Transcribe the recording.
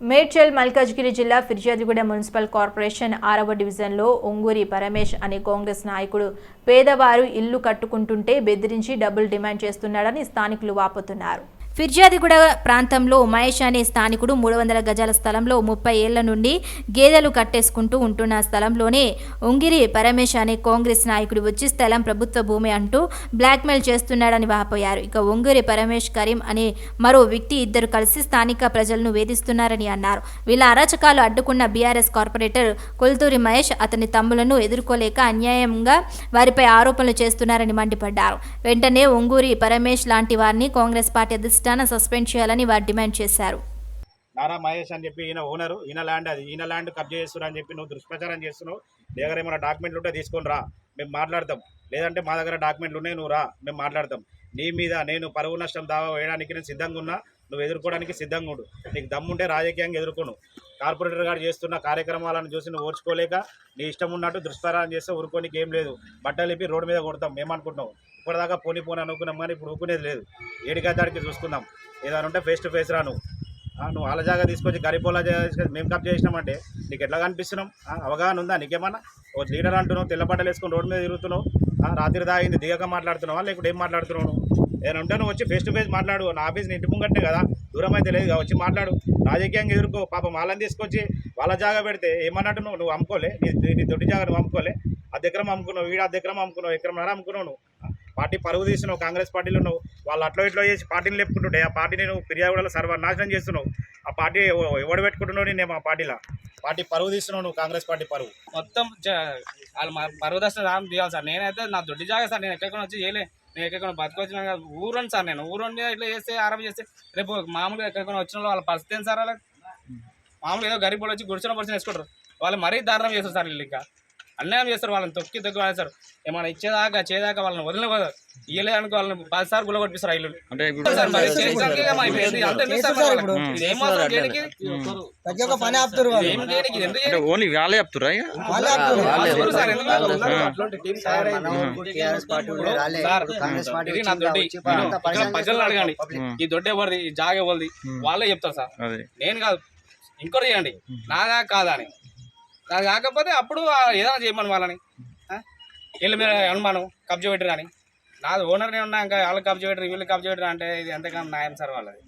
మేడ్చల్ మల్కాజ్గిరి జిల్లా ఫిర్యాదుగూడ municipal corporation ఆరవ డివిజన్లో ఒంగూరి పరమేష్ అనే కాంగ్రెస్ నాయకుడు పేదవారు ఇల్లు కట్టుకుంటుంటే బెదిరించి డబ్బులు డిమాండ్ చేస్తున్నాడని స్థానికులు వాపోతున్నారు. ఫిర్యాదిగూడ ప్రాంతంలో మహేష్ అనే స్థానికుడు మూడు వందల గజాల స్థలంలో ముప్పై ఏళ్ళ నుండి గేదెలు కట్టేసుకుంటూ ఉంటున్న స్థలంలోనే ఉంగిరి పరమేష్ అనే కాంగ్రెస్ నాయకుడు వచ్చి స్థలం ప్రభుత్వ భూమి అంటూ బ్లాక్మెయిల్ చేస్తున్నాడని వాపోయారు. ఇక ఉంగిరి పరమేష్ కరీం అనే మరో వ్యక్తి ఇద్దరు కలిసి స్థానిక ప్రజలను వేధిస్తున్నారని అన్నారు. వీళ్ళ అరాచకాలు అడ్డుకున్న బీఆర్ఎస్ కార్పొరేటర్ కొల్తూరి మహేష్ అతని తమ్ములను ఎదుర్కోలేక అన్యాయంగా వారిపై ఆరోపణలు చేస్తున్నారని మండిపడ్డారు. వెంటనే ఒంగూరి పరమేష్ లాంటి వారిని కాంగ్రెస్ పార్టీ అధిష్టానం సస్పెండ్ చేయాలని వారు డిమాండ్ చేశారు. నారా మహేష్ అని చెప్పి ఈయన ఓనరు ఈయన ల్యాండ్ అది. ఈయన ల్యాండ్ కబ్జా చేస్తున్నా అని చెప్పి నువ్వు దుష్ప్రచారం చేస్తున్నావు. దగ్గర ఏమైనా డాక్యుమెంట్లు ఉంటే తీసుకొని రా. మేము మాట్లాడతాం. లేదంటే మా దగ్గర డాక్యుమెంట్లు ఉన్నాయి నువ్వు రా. మేము మాట్లాడతాం. నీ మీద నేను పరువు నష్టం దావా వేయడానికి నేను సిద్ధంగా ఉన్నా. నువ్వు ఎదుర్కోవడానికి సిద్ధంగా ఉండు. నీకు దమ్ముంటే రాజకీయంగా ఎదుర్కొను. కార్పొరేటర్ గారు చేస్తున్న కార్యక్రమాలను చూసి నువ్వు ఓర్చుకోలేక నీ ఇష్టం ఉన్నట్టు దుష్ప్రచారం చేస్తే ఊరుకోనికి ఏం లేదు. బట్టలు ఇప్పి రోడ్డు మీద కొడతాం. మేమనుకుంటున్నాం ఇప్పటిదాకా పోనీ పోనీ అనుకున్నాం కానీ ఇప్పుడు ఊకునేది లేదు. ఏడికా దాడికి చూసుకుందాం. ఏదైనా ఉంటే ఫేస్ టు ఫేస్ రాను నువ్వు. ఆ, వాళ్ళ జాగా తీసుకొచ్చి గరిపోలా తీసుకొచ్చి మేము కప్ చేసినామంటే నీకు ఎట్లా కనిపిస్తున్నాం? అవగాహన ఉందా నీకేమన్నా? ఓ లీడర్ అంటున్నావు తెల్ల బట్టలు వేసుకొని రోడ్డు మీద తిరుగుతున్నావు. రాత్రి దాగింది దిగక మాట్లాడుతున్నావా? లేకుంటే ఏం మాట్లాడుతున్నావు నేను ఏదైనా ఉంటే నువ్వు వచ్చి ఫేస్ టు ఫేస్ మాట్లాడు. నా ఆఫీస్ని ఇంటి ముంగట్నే కదా. దూరం అయితే లేదు వచ్చి మాట్లాడు. రాజకీయంగా ఎదుర్కో పాపం వాళ్ళని తీసుకొచ్చి వాళ్ళ జాగా పెడితే ఏమన్నట్టు నువ్వు నువ్వు అమ్ముకోలే. నీ నీ దొడ్డి జాగా నువ్వు అమ్ముకోలే. ఆ దగ్గరం అమ్ముకున్నావు వీడు ఆ దగ్గరం అమ్ముకున్నావు ఎక్కడన్నారా అమ్ముకున్నావు నువ్వు. పార్టీ పరుగు తీసినావు కాంగ్రెస్ పార్టీలో నువ్వు వాళ్ళు అట్లో ఇట్లా చేసి పార్టీని లేపుకుంటుండే ఆ పార్టీని నువ్వు ఫిర్యాదులో సర్వనాశనం చేస్తున్నావు. ఆ పార్టీ ఎవ- ఎవడు పెట్టుకుంటున్నావు నేను మా పార్టీలో? పార్టీ పరుగు తీస్తున్నావు నువ్వు కాంగ్రెస్ పార్టీ పరుగు. మొత్తం వాళ్ళు మా పరువు దర్శనం రామ్ దిగాలి సార్. నేనైతే నా దొడ్డి జాగా సార్. నేను ఎక్కడికి వచ్చి చేయలే. నేను ఎక్కడికైనా ఎక్కడికి బతికొచ్చిన ఊరండి సార్ నేను. ఊరండి ఇట్లా చేస్తే ఆరంభం చేస్తే రేపు మామూలుగా ఎక్కడికైనా వచ్చిన వాళ్ళు వాళ్ళ పరిస్థితి ఏంటి సార్ వాళ్ళకి? మామూలుగా ఏదో గరీబ్ వాళ్ళు వచ్చి గుడిచిన పరిస్థితి వేసుకుంటారు. వాళ్ళు మరీ దారుణం చేస్తారు సార్ వీళ్ళు ఇంకా. అన్యాయం చేస్తారు వాళ్ళని తొక్కి తొక్కి వాడేస్తారు. ఏమైనా ఇచ్చేదాకా చేదాకా వాళ్ళని వదిలిన ఇయ్యలే అనుకో వాళ్ళని పది సార్లు గుల్ల కొట్టిస్తారు ఇల్లు. అంటే వాళ్ళు. ఓన్లీ వాళ్ళే చెప్తురా? వాళ్ళే వాళ్ళు వాళ్ళు? ప్రజలను అడగండి. ఈ దొడ్డి ఎవరిది? ఈ జాగ ఎవరిది? వాళ్ళే చెప్తారు సార్. నేను కాదు. ఇంకోటి చేయండి. నాదా కాదా అని. అది కాకపోతే అప్పుడు ఏదైనా చేయమని వాళ్ళని. వీళ్ళ వీళ్ళు మీద అనుమానం కబ్జా పెట్టరు అని. నాది ఓనర్నే ఉన్నా ఇంకా వాళ్ళు కబ్జా పెట్టరు వీళ్ళు కబ్జా పెట్టరు అంటే ఇది ఎంతకన్నా న్యాయం సార్ వాళ్ళది.